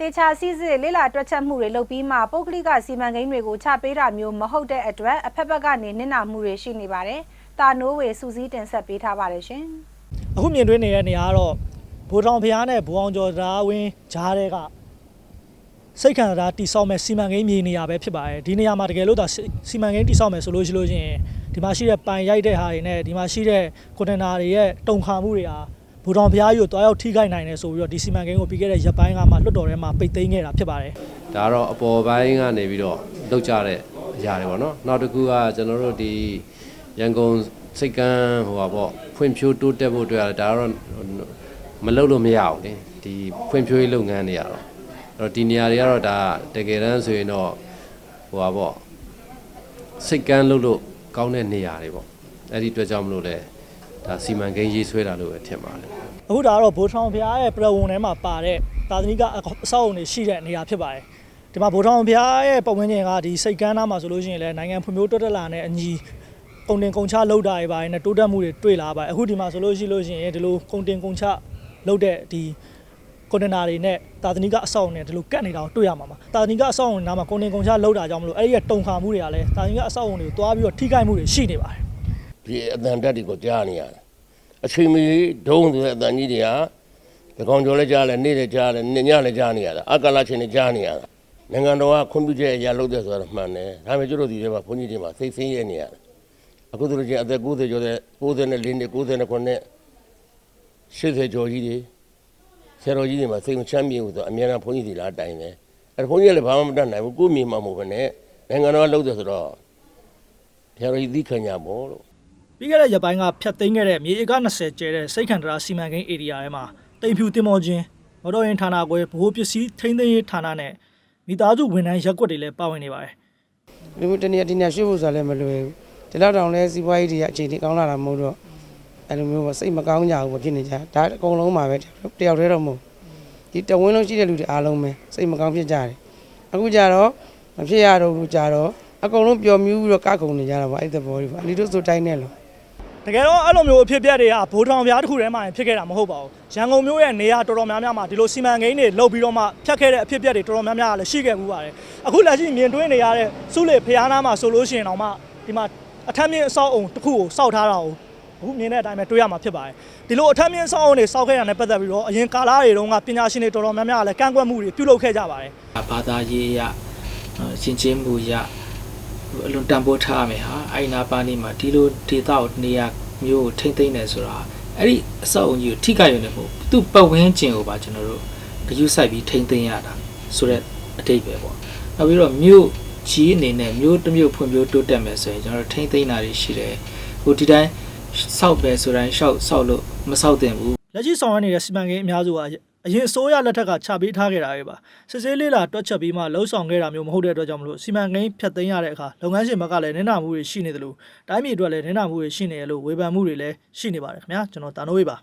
တေချာစီစစ်လေးလာတွက်ချက်မှုတွေလုပ်ပြီးမှပုဂ္ဂလိကစီမံကိန်းတွေကိုချပေးတာမျိုးမဟုတ်တဲ့အတွက်အဖက်ဖက်ကနေနစ်နာမှုတွေရှိနေပါတယ်။တာနိုးဝေစူးစီးတင်ဆက်ပေးထားပါတယ်ရှင်။အခုမြင်တွေ့နေတဲ့နေရာကတော့ဘိုးတောင်ဖျားနဲ့ဘူအောင်ကျော်သားဝင်းဂျားတဲ့ကစိတ်ခံစားတိဆောက်မဲ့စီမံကိန်းမြေနေရာပဲဖြစ်ပါတယ်ဒီနေရာမှာတကယ်လို့ဒါစီစီမံကိန်းတိဆောက်မယ်ဆိုလို့ရှိလို့ချင်းဒီမှာရှိတဲ့ပိုင်ရိုက်တဲ့ဟာတွေနဲ့ဒီမှာရှိတဲ့ကွန်တိန်နာတွေရဲ့တုံခါမှုတွေဟာ ဘူတောင်ဖျားကြီးကိုတွားရောက်ထိခိုက်နိုင်တယ်ဆိုပြီးတော့ဒီစီမံကိန်းကိုပြီးခဲ့တဲ့ရက်ပိုင်းကမှလွတ်တော်ထဲမှာပိတ်သိမ်းခဲ့တာဖြစ်ပါတယ်ဒါတော့အပေါ်ပိုင်းကနေပြီးတော့လောက်ကြတဲ့အရာတွေပေါ့နော်နောက်တစ်ခုကကျွန်တော်တို့ဒီရန်ကုန်စိတ်ကန်းဟိုပါပေါ့ဖွံ့ဖြိုးတိုးတက်ဖို့အတွက်ဒါတော့မလုပ်လို့မရဘူးလေဒီဖွံ့ဖြိုးရေးလုပ်ငန်းတွေကတော့အဲ့တော့ဒီနေရာတွေကတော့ဒါတကယ်တမ်းဆိုရင်တော့ဟိုပါပေါ့စိတ်ကန်းလုပ်လို့ကောင်းတဲ့နေရာတွေပေါ့အဲ့ဒီအတွက်ကြောင့်မလို့လဲ ဒါစီမံကိန်းရေးဆွဲတာလို့ပဲထင်ပါတယ်အခုဒါကတော့ဘိုးထောင်ဖျားရဲ့ပြဝန်ထဲမှာပါတဲ့တာသနိကအဆောက်အုံတွေရှိတဲ့နေရာဖြစ်ပါတယ်ဒီမှာဘိုးထောင်ဖျားရဲ့ပတ်ဝန်းကျင်ကဒီစိတ်ကမ်းသားမှာဆိုလို့ရှိရင်လည်းနိုင်ငံဖွံ့ဖြိုးတိုးတက်လာတဲ့အညီကုန်တင်ကုန်ချလောက်တာတွေပါတယ်နဲ့တိုးတက်မှုတွေတွေ့လာပါတယ်အခုဒီမှာဆိုလို့ရှိလို့ရှိရင်ဒီလိုကုန်တင်ကုန်ချလောက်တဲ့ဒီကွန်တိန်နာတွေနဲ့တာသနိကအဆောက်အုံတွေဒီလိုကတ်နေတာကိုတွေ့ရမှာပါတာသနိကအဆောက်အုံတွေနားမှာကုန်တင်ကုန်ချလောက်တာကြောင့်မလို့အဲ့ဒီရဲ့တုံခါမှုတွေကလည်းတာသနိကအဆောက်အုံတွေကိုတွားပြီးတော့ထိခိုက်မှုတွေရှိနေပါတယ် ဒီအတန်တက်တွေကိုကြားနေရတယ်အချိန်မီဒုံးဆိုတဲ့အတန်ကြီးတွေကဒီကောင်ကျော်လည်းကြားလဲနေ့လည်းကြားလဲညလည်းကြားနေရတာအကလာချင်းလည်းကြားနေရတာနိုင်ငံတော်ကခွင့်ပြုချက်အရာလုပ်တဲ့ဆိုတာမှန်တယ်ဒါပေမဲ့ကျွတ်တို့ဒီထဲမှာဘုန်းကြီးတွေမှာစိတ်ဆင်းရဲနေရတယ်အခုတို့ချင်းအသက်90ကျော်တဲ့94နှစ်99နှစ်80ကျော်ကြီးတွေဆရာတော်ကြီးတွေမှာစိတ်မချမ်းမြေဘူးဆိုအများအားဘုန်းကြီးတွေလာတိုင်တယ်အဲ့ဘုန်းကြီးကလည်းဘာမှမတတ်နိုင်ဘူးကိုယ့်မြေမှာမဟုတ်ဘဲနဲ့နိုင်ငံတော်ကလုပ်တယ်ဆိုတော့ဆရာတော်ကြီးသိခံကြပါလို့ ပြီးခဲ့တဲ့ရက်ပိုင်းကဖျက်သိမ်းခဲ့တဲ့မြေဧက20ကျဲတဲ့စိတ်ခံတရာစီမံကိန်းဧရိယာထဲမှာတိမ်ဖြူတင်မောချင်းမော်တော်ယာဉ်ဌာနကွဲဗဟိုပစ္စည်းထိန်းသိမ်းရေးဌာနနဲ့မိသားစုဝန်ထမ်းရက်ကွက်တွေလည်းပါဝင်နေပါတယ်လူမျိုးတနည်းဒီနေရာရွှေ့ဖို့ဆိုတာလည်းမလွယ်ဘူးဒီလောက်တောင်လဲစီးပွားရေးတွေကအခြေအနေကောင်းလာတာမဟုတ်တော့အဲ့လိုမျိုးပေါ့စိတ်မကောင်းကြဘူးပေါ့ဖြစ်နေကြဒါအကုန်လုံးပါပဲတယောက်တည်းတော့မဟုတ်ဒီတဝင်းလုံးရှိတဲ့လူတွေအားလုံးပဲစိတ်မကောင်းဖြစ်ကြတယ်အခုကြတော့မဖြစ်ရတော့ဘူးကြတော့အကုန်လုံးပျော်မြူးပြီးတော့ကခုန်နေကြတာပေါ့အဲ့သဘောတွေပေါ့အလီတို့ဆိုတိုင်းနဲ့လို့ တကယ်တော့အဲ့လိုမျိုးအဖြစ်အပျက်တွေကဘိုးထောင်ပြားတစ်ခုထဲမှာဖြစ်ခဲ့တာမဟုတ်ပါဘူးရန်ကုန်မြို့ရဲ့နေရာတော်တော်များများမှာဒီလိုစီမံကိန်းတွေလုပ်ပြီးတော့မှဖျက်ခဲ့တဲ့အဖြစ်အပျက်တွေတော်တော်များများလည်းရှိခဲ့မှုပါတယ်အခုလက်ရှိမြင်တွေ့နေရတဲ့စုလေဖျားနာမှာဆိုလို့ရှိရင်တော့မှဒီမှာအထက်မြင့်အဆောက်အုံတစ်ခုကိုစောက်ထားတာကိုအခုမြင်တဲ့အတိုင်းပဲတွေ့ရမှာဖြစ်ပါတယ်ဒီလိုအထက်မြင့်အဆောက်အုံတွေစောက်ခဲ့တာနဲ့ပတ်သက်ပြီးတော့အရင်ကာလတွေတုန်းကပညာရှင်တွေတော်တော်များများကလည်းကန့်ကွက်မှုတွေပြုလုပ်ခဲ့ကြပါတယ်ဘာသာရေးအရနော်ရှင်းချင်းမှုအရ အလွန်တန်ဖိုးထားရမယ်ဟာအဲ့ဒီနာပါနေမှာဒီလိုဒေတာကိုနေရာမျိုးကိုထိမ့်သိမ့်နေဆိုတာအဲ့ဒီအဆောက်အုံကြီးကိုထိခိုက်ရုံနဲ့မဟုတ်ဘူးသူ့ပတ်ဝန်းကျင်ကိုပါကျွန်တော်တို့ဂရုစိုက်ပြီးထိမ့်သိမ့်ရတာဆိုတော့အတိတ်ပဲပေါ့နောက်ပြီးတော့မြို့ကြီးအနေနဲ့မြို့တစ်မြို့ဖွံ့ဖြိုးတိုးတက်မယ်ဆိုရင်ကျွန်တော်တို့ထိမ့်သိမ့်တာတွေရှိတယ်ဟိုဒီတိုင်းစောက်ပဲဆိုတိုင်းရှောက်စောက်လို့မစောက်တင်ဘူးလက်ရှိဆောင်ရွက်နေတဲ့စီမံကိန်းအများစုက အရင်အစိုးရလက်ထက်ကချပေးထားခဲ့တာတွေပါစစ်ဆေးလေးလာတွက်ချက်ပြီးမှလှုပ်ဆောင်ခဲ့တာမျိုးမဟုတ်တဲ့အတွက်ကြောင့်မလို့စီမံကိန်းဖြတ်သိမ်းရတဲ့အခါလုပ်ငန်းရှင်ဘက်ကလည်းနင်းနာမှုတွေရှိနေတယ်လို့တိုင်းပြည်အတွက်လည်းနင်းနာမှုတွေရှိနေရလို့ဝေဖန်မှုတွေလည်းရှိနေပါတယ်ခင်ဗျာကျွန်တော်တာနိုးဝေးပါ